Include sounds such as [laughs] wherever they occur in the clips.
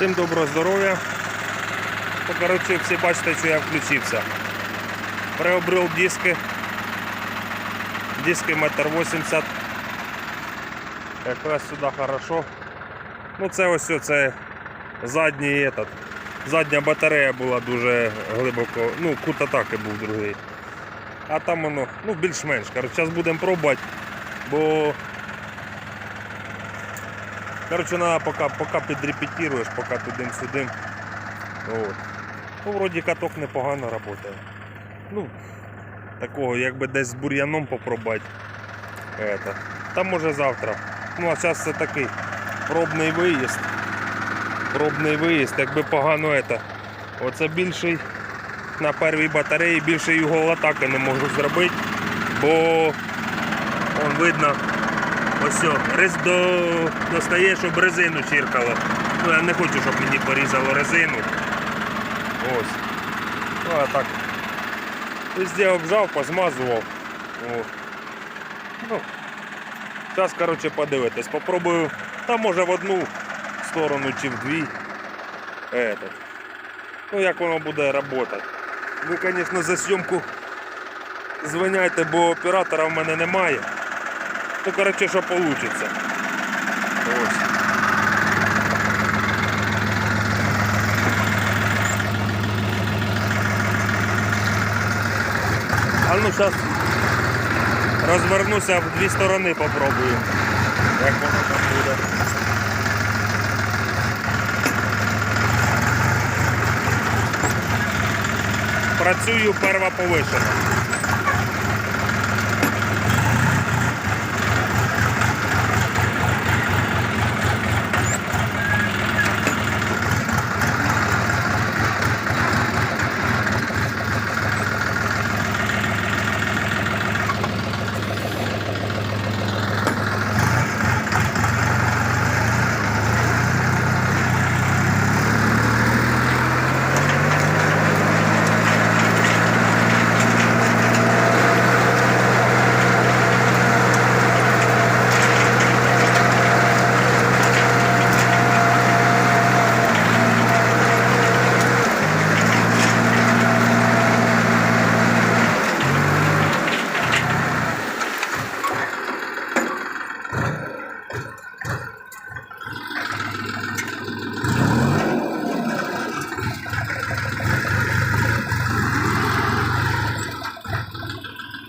Всім доброго здоров'я. Коротше, всі бачите, що я включився. Приобрел диски. Диски 1,80 м. Якраз сюди хорошо. Ну це ось це задній этот. Задня батарея була дуже глибоко, ну, кут атаки був другий. А там воно, ну, більш-менш. Зараз будемо пробувати, бо Короче, надо пока, пока підрепетируєш, поки туди-сюди. От. Ну, вроді каток непогано працює. Ну, такого, якби десь з бур'яном попробувати. Это. Там може завтра. Ну, а зараз це такий пробний виїзд. Пробний виїзд, якби погано это. Оце більший на первій батареї, більше його атаки не можу зробити, бо он видно. Ось рез до... достає, щоб резину чиркало. Ну я не хочу, щоб мені порізало резину. Ось. Ну а так. Везде обжав, позмазував. Ну. Зараз, коротше, подивитись. Попробую. Та може в одну сторону чи в дві. Этот. Ну як воно буде працювати. Ви, звісно, за зйомку звиняйте, бо оператора в мене немає. Ну, коротше, що вийде. А ну зараз розвернуся в дві сторони попробую. Як воно там буде. Працюю перва повишена.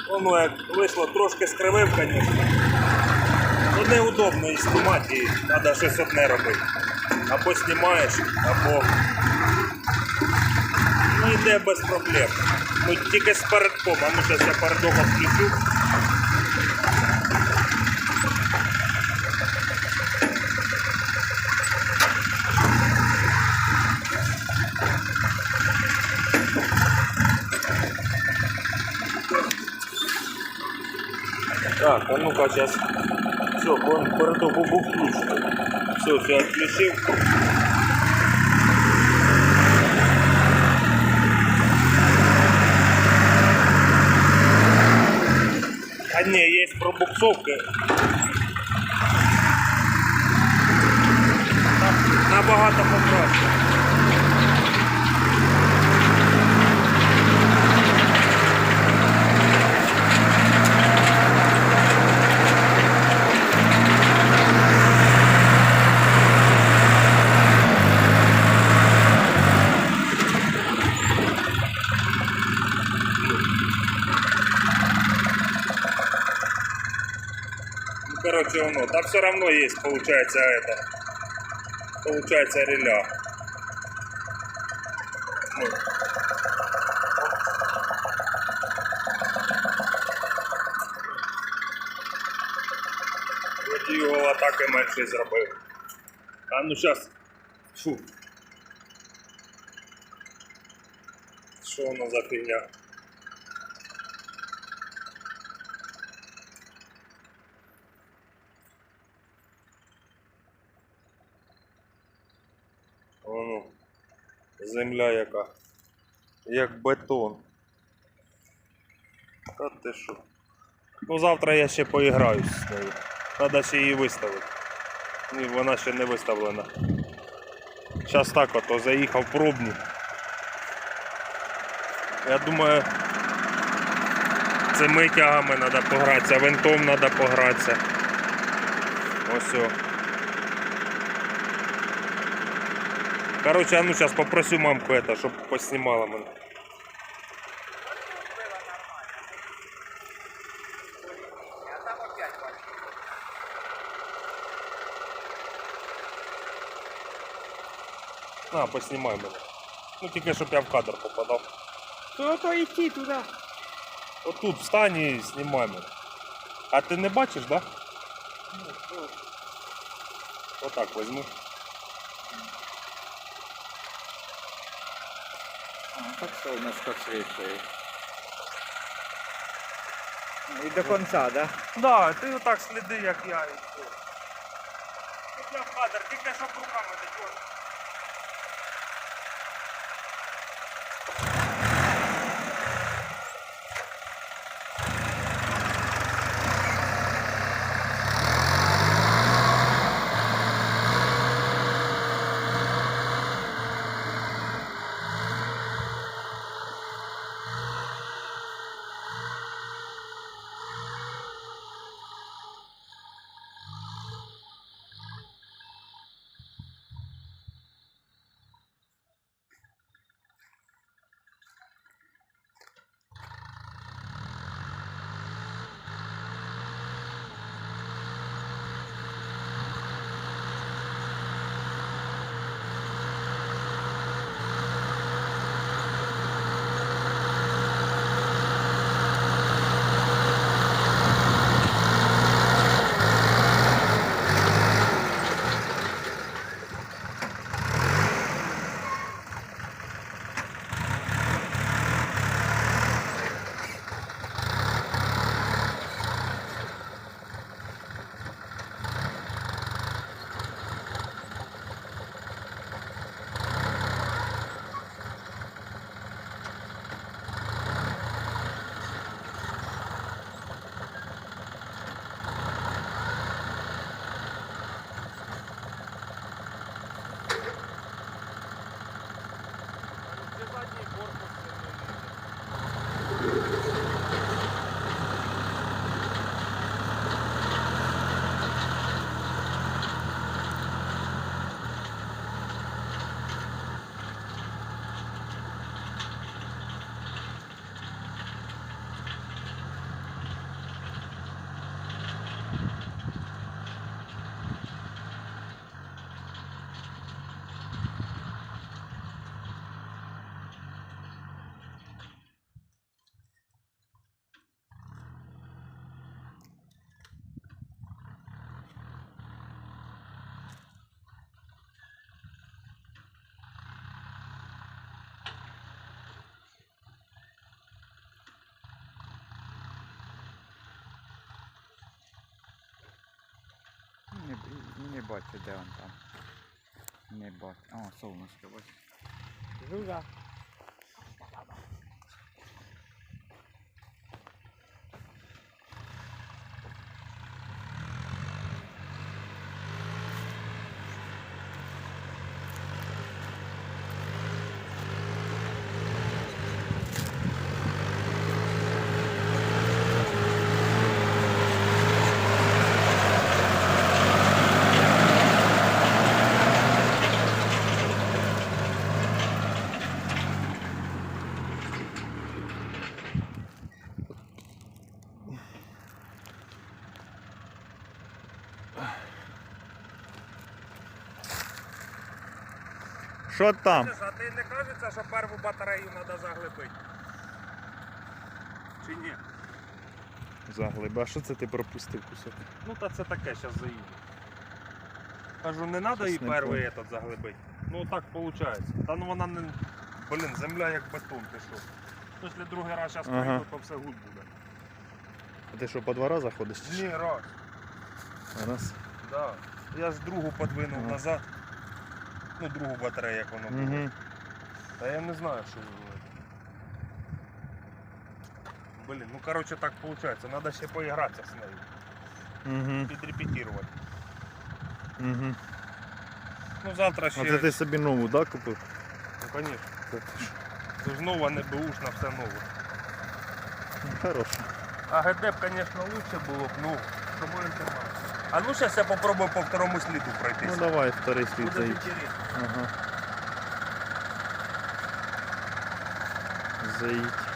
Воно як вийшло трошки скривив, звісно. Ну неудобно і знімати, і треба щось одне робити. Або знімаєш, або ну йде без проблем. Ну тільки з передком, а ну зараз я передок включу. Так, а ну-ка сейчас. Все, он передок був включений. Все, все отключив. А не, есть пробуксовка. Набагато покраще. Короче, оно. Да все равно есть, получается, это. Получается реля. Ну. Вроді його атаки менше. А ну сейчас. Фу. Що воно за фігня? Земля яка. Як бетон. Та ти що? Ну завтра я ще поіграюсь з нею. Треба ще її виставити. Ні, вона ще не виставлена. Зараз так ото заїхав пробні. Я думаю, цими тягами треба погратися, винтом треба погратися. Ось. Короче, а ну сейчас попросю мамку это, щоб поснімала мене. На, поснімай мене. Ну тільки щоб я в кадр попадав. То то йти туди. Отут встань і знімай мене. А ти не бачиш, да? Отак візьму. Так сонечко світить. І до кінця, да? Да, ти отак сліди, як я Тут я в кадр, тільки щоб руками не дьорнув. Це задній корпус. Не, бачу, де він там. Не бачу. О, сонечко, ось. Жужа. Що там? А ти не кажеться, що першу батарею треба заглибити? Чи ні? Заглиба, а що це ти пропустив кусок? Ну та це таке, зараз заїду. Кажу, не треба її перший этот заглибити. Ну так виходить. Та ну вона не. Блін, земля як бетон пішов. Якщо другий раз зараз Ага. поїду, то все гуд буде. А ти що, по два рази ходиш? Ні, раз. Раз. Да. Я ж другу подвинув Ага. назад. Ну, другу батарею, як воно було. Угу. Та я не знаю, що ви. Блін, ну коротше так виходить. Треба ще поігратися з нею. Угу. Підрепетувати. Угу. Ну завтра ще. А це ти собі нову, да, купив? Ну, звісно. Це ж нова, не беушна, все нове. Ну, Хорошо. А ГД б, звісно, лучше було б, ну, щоб інтернет. А ну зараз я попробую по второму сліду Ну давай второй слід заїдь. Ага. Заїдь.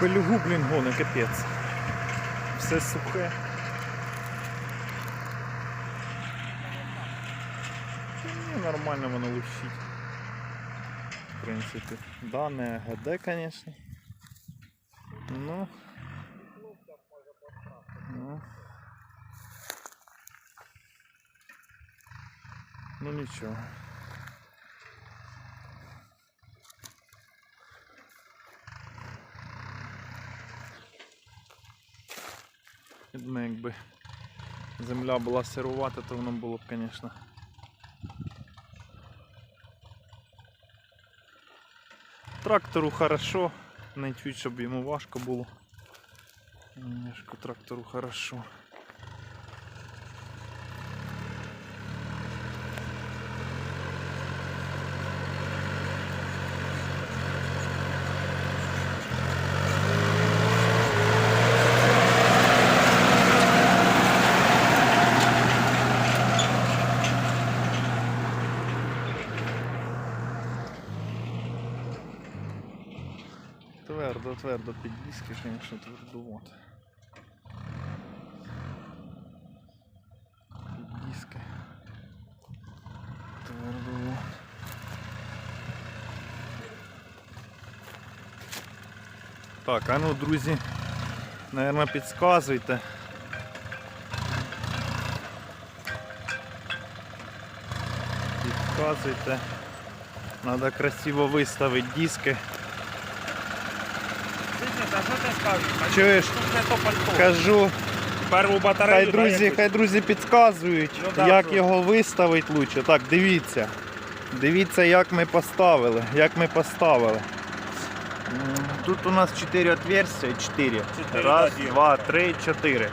Пилюгу, блін, гони, капець. Все сухе. Ну, нормально воно лущить. В принципі. Да, не ГД, звісно. Ну. Ну. Ну нічого. Я думаю, якби земля була сирувата, то воно було б, звісно. Трактору хорошо, не чуть, щоб йому важко було. Трактору хорошо. Твердо, під диски, звісно, твердовато. Під диски. Твердовато. Так, а ну, друзі, наверное, підказуйте. Підказуйте. Надо красиво виставити диски. А що ти скажеш? Чуєш? Тут не то пальто. Кажу, Перву хай друзі, хай друзі підказують, Ну да, як що? його виставити лучше. Так, дивіться. Дивіться, як ми поставили. Як ми поставили. М, Тут у нас 4 отверстия, 4. Чотири, Раз, да, діло. два, три, чотири.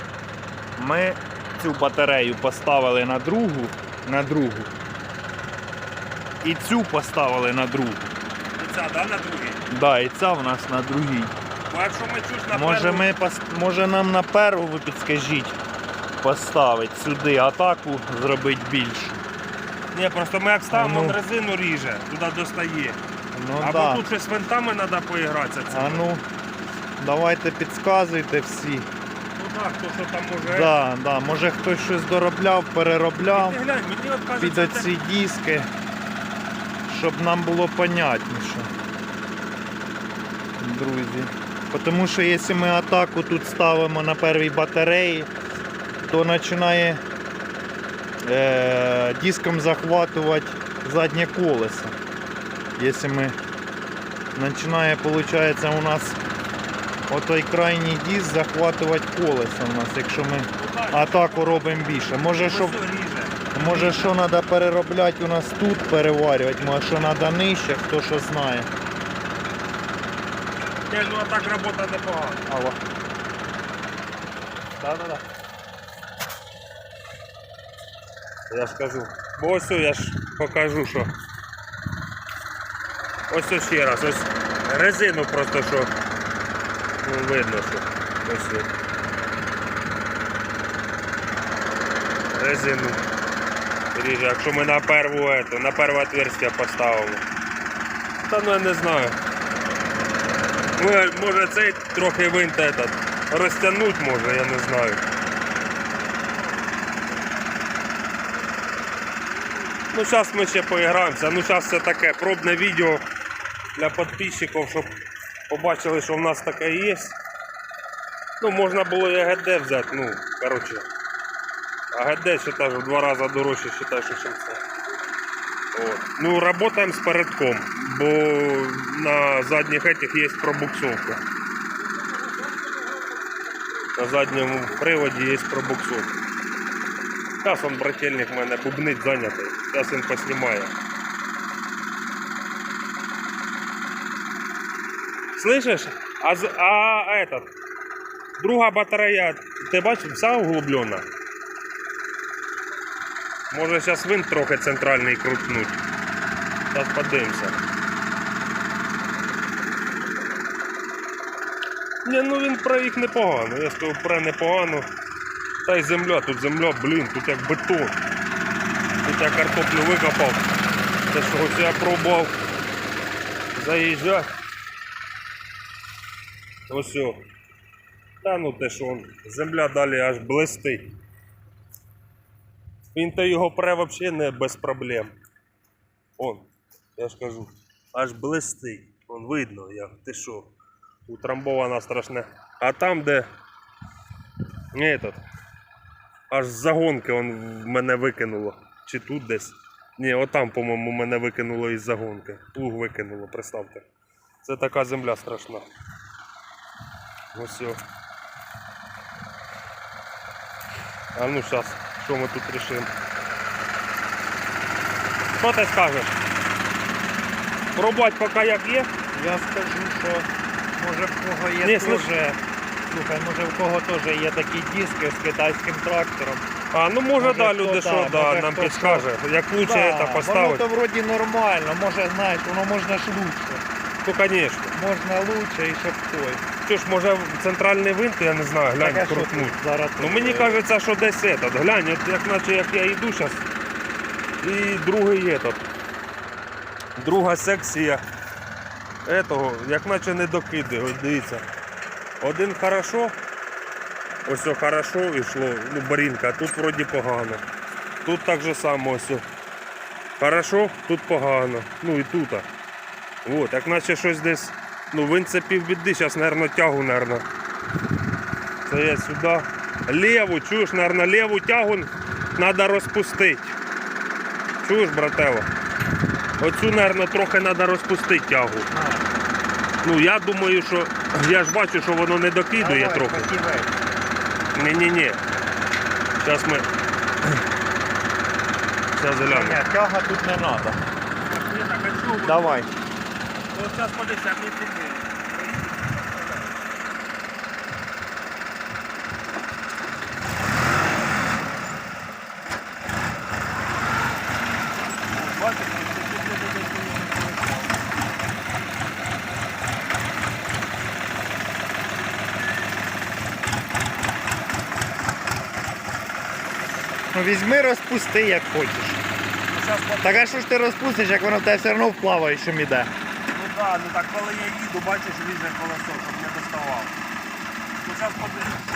Ми цю батарею поставили на другу, на другу. І цю поставили на другу. І ця, да, на другій? Да, і ця в нас на другій. Бо якщо ми чуш на Може, перву- ми пос... може нам на перву ви підскажіть поставити сюди атаку, зробити більшу. Ні, просто ми як ставимо, ну. резину ріже, туди достає. Ну Або да. тут щось з винтами треба поігратися. Це. А ну, давайте підказуйте всі. Ну так, хто що там може. Да, да. Може хтось щось доробляв, переробляв Ти глянь, мені от кажуть, під це оці диски, щоб нам було понятніше. Друзі. Тому що якщо ми атаку тут ставимо на первій батареї, то починає е, диском захватувати заднє колесо. Якщо ми починає, виходить, у нас отой крайній диск захватувати колесо у нас, якщо ми атаку робимо більше. Може, щоб. Може, що треба переробляти у нас тут, переварювати, може, що треба нижче, хто що знає. Ні, ну а так робота непогана. Алло. Да-да-да. Я ж кажу. Бо ось я ж покажу, що. Ось ось ще раз, ось резину просто що. Ну, видно, що. Ось. Резину. Ріже, якщо ми на перву на перве отверстие поставимо. Та ну я не знаю. Може цей трохи винт этот, розтягнуть може, я не знаю. Ну зараз ми ще поіграємося. Ну зараз це таке пробне відео для підписчиків, щоб побачили, що в нас таке є. Ну, можна було і АГД взяти, ну, коротше. АГД считай, в два рази дорожче считай, що чим це. От. Ну, работаем з передком, бо на задніх этих є пробуксовка. На задньому приводі є пробуксовка. Зараз он брательник в мене бубнить зайнятий. Зараз він поснімає. Слышиш? А, з- а этот, друга батарея, ти бачив, вся углублена? Може зараз винт трохи центральний крутнуть. Зараз подивимося. Ні, ну він проїх непогано. Я скажу, пре непогано. Та й земля, тут земля, блін, тут як бетон. Тут я картоплю викопав. Це що ось я пробував заїжджати. Ось. Та ну те що он, земля далі аж блистить. Він то його пре взагалі не без проблем. Он, я ж кажу, аж блистить. Вон видно, як ти що. Утрамбована страшне. А там, де этот, аж з загонки он в мене викинуло. Чи тут десь. Ні, отам, по-моєму, мене викинуло із загонки. Плуг викинуло, представте. Це така земля страшна. Ось. А ну зараз, що ми тут рішимо? Що ти скажеш? Пробувати поки як є? Я скажу, що може в кого є Ні, теж. слухай. Слухай, може в кого теж є такі диски з китайським трактором. А, ну може, Може, да, хто, люди да, що, да, може, нам хто підскаже, як лучше Да, це Воно поставити. то вроді нормально, може, знаєш, воно можна ж лучше. Ну, звісно. Можна лучше і щоб той. Що ж, може в центральний винт, я не знаю, глянь, Так, а що крутнуть. тут зараз Ну тут, мені е, кажеться, що десь этот. Глянь, от як наче як я йду зараз. І другий этот. Друга секція этого, як наче не докиди. Ось дивіться. Один хорошо. Ось о, хорошо йшло, ну барінка, а тут вроді погано. Тут так же само ось. о. Хорошо, тут погано. Ну і тут. От, як наче щось десь. Ну він це півбіди, зараз, мабуть, тягу, мабуть. Це я сюди. Леву, чуєш, наверное, леву тягу треба розпустити. Чуєш, брателло? Оцю, наверное, трохи треба розпустити тягу. Ну, я думаю, що я ж бачу, що воно не докидує давай, трохи. Ні-ні-ні. Зараз ми. [clears throat] Зараз глянемо. Тяга тут не треба. Давай. От зараз подивися, як не Ну візьми, розпусти, як хочеш. Так а що ж ти розпустиш, як воно в тебе все одно вплаває, що іде? Так, ну так коли я їду, бачиш, ріже колесо, щоб не доставав. Ну зараз подивимося.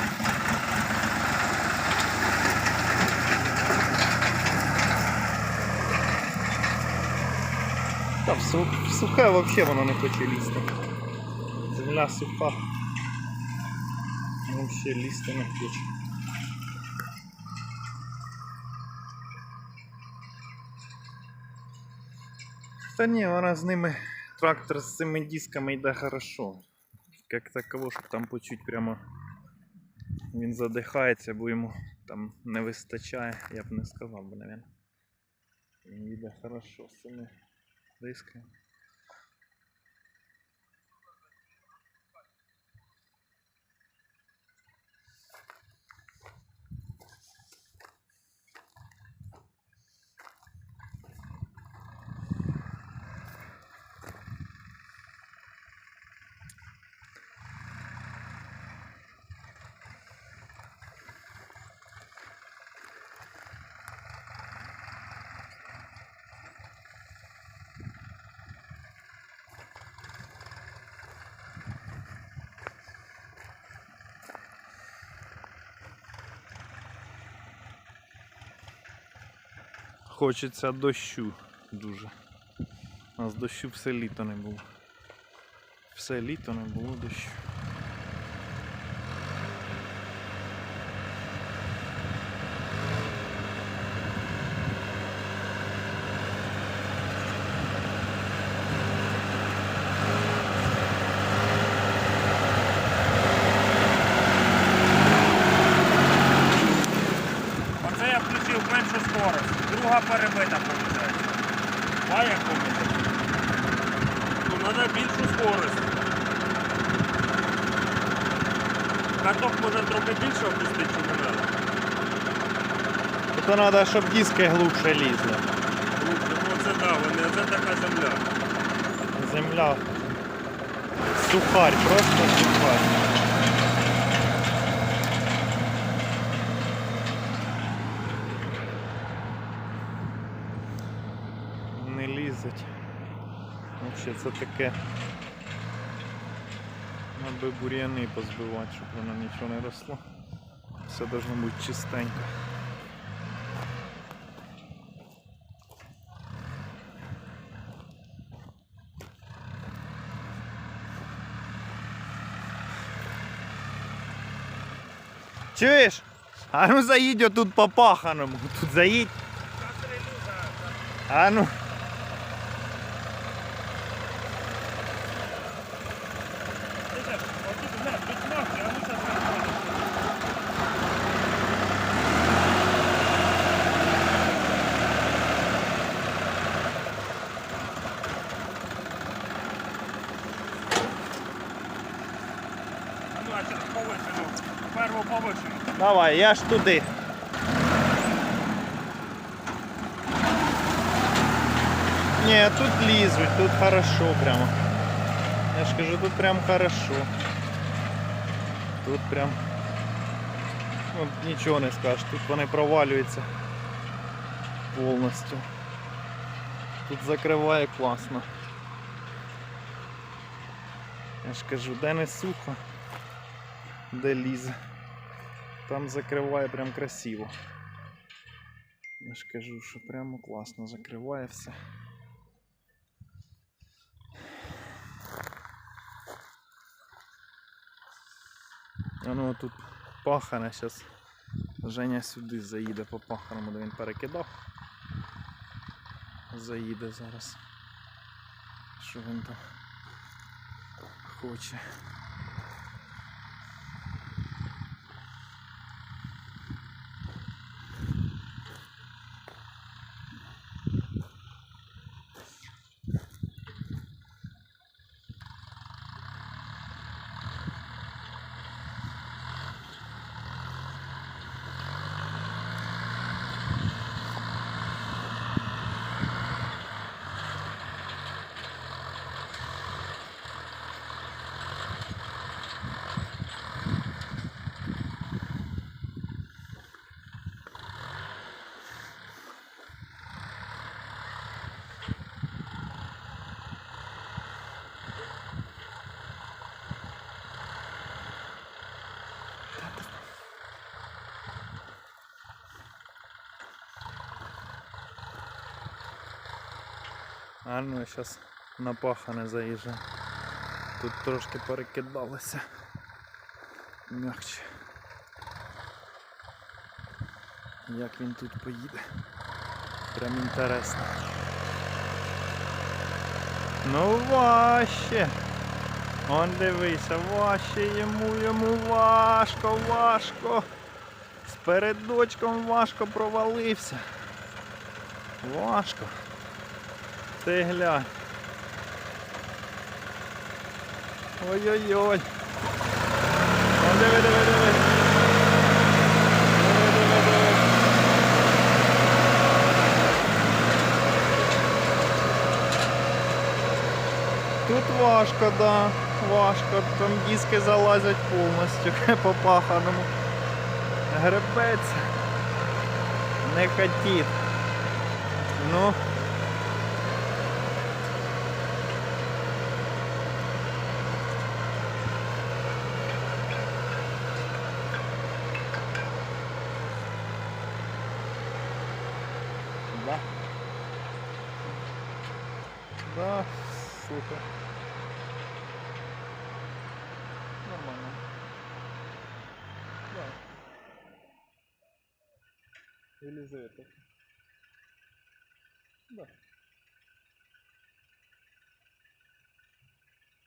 Та в су- в сухе взагалі воно не хоче лізти. Земля суха. Взагалі лізти не хоче. Та ні, вона з ними трактор с цими дисками йде хорошо. Як таково, щоб там почуть прямо він задихається, бо йому там не вистачає, я б не сказав бо, навіть. Він йде хорошо з цими дисками. Хочеться дощу дуже. У нас дощу все літо не було. Все літо не було дощу. Оце я включив меншу скорость. Друга перебита, виходить. А як помните? Ну, треба більшу скорость. Каток може трохи більше опустити, чи не треба. То треба, щоб диски глубше лізли. Ну, оце да, вони, оце така земля. Земля. Сухарь, просто сухарь. Не лізуть. Взагалі це таке. Аби бур'яни позбивати, щоб воно нічого не росло. Все должно бути чистенько. Чуєш? А ну заїдь отут по паханому. Тут заїдь. А ну. Я ж туди. Ні, тут лізуть, тут хорошо прямо. Я ж кажу, тут прям хорошо. Тут прям. Ну, нічого не скажеш, тут вони провалюються повністю. Тут закриває класно. Я ж кажу, де не сухо, де лізе. Там закриває прям красиво. Я ж кажу, що прямо класно закриває все. А ну тут пахане зараз. Женя сюди заїде по паханому, де він перекидав. Заїде зараз. Що він там хоче. А ну зараз на пахане заїжджає. Тут трошки перекидалося. М'якче. Як він тут поїде? Прям інтересно. Ну важче. Он дивися, важче йому, йому важко, важко. З передочком важко провалився. Важко. Ти глянь. Ой-ой-ой. Диви, диви, диви. Тут важко, да, важко. Там диски залазять повністю [laughs] по паханому. Гребець. Не хотів. Ну. Да. Да, супер. Или за это? Да.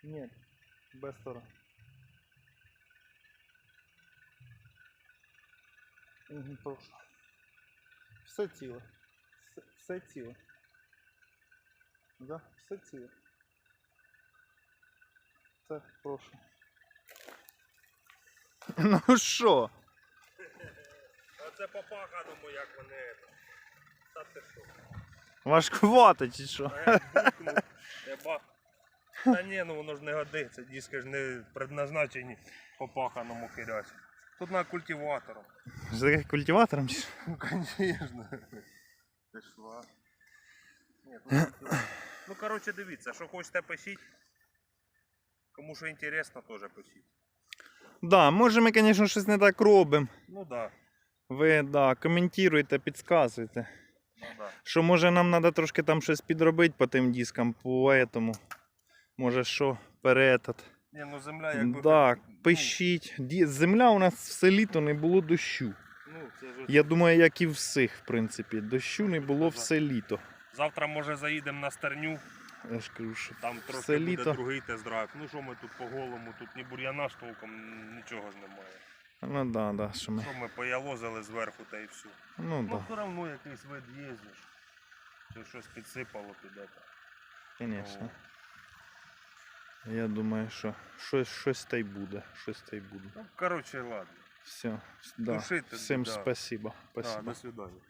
Нет, без стара. Угу, прошу. Все ціле. Все, все ціле. Да, все ціле. Так, прошу. [laughs] Ну що? Це по паханому, як вони. Та ти що? Важкувато чи що? А як бухнув, я бах. Та ні, ну воно ж не годиться, диски ж не предназначені по паханому хирясь. Тут на культиватором. З таким культиватором? чи що? Ну, конечно. Ти що? Ні, ну, тут- ну, коротше, дивіться, що хочете пишіть. Кому що інтересно, теж пишіть. Да, може ми, звісно, щось не так робимо. Ну да, Ви да, коментуйте, підказуйте. ну да. Що може нам треба трошки там щось підробити по тим дискам, по этому. Може що, перетат. Ні, ну земля якби. Так, ну, пишіть. Ді- Земля у нас все літо не було дощу. Ну, це ж... Я думаю, як і всіх, в принципі. Дощу не було все літо. Завтра може заїдемо на стерню, Я ж кажу, що там трошки все буде літо. другий тест-драйв. Ну що ми тут по голому, тут ні бур'яна ж толком, нічого ж немає. Ну да, да, що ми. Що ми поялозили зверху та і все. Ну Ну да, все одно якийсь вид їздиш. Чи щось підсипало піде. звісно. Я думаю, що щось, щось та й буде. Щось та й буде. Ну, коротше, ладно. Все, да. Душити, Всім да. спасибо. Да, спасибо. до свидання.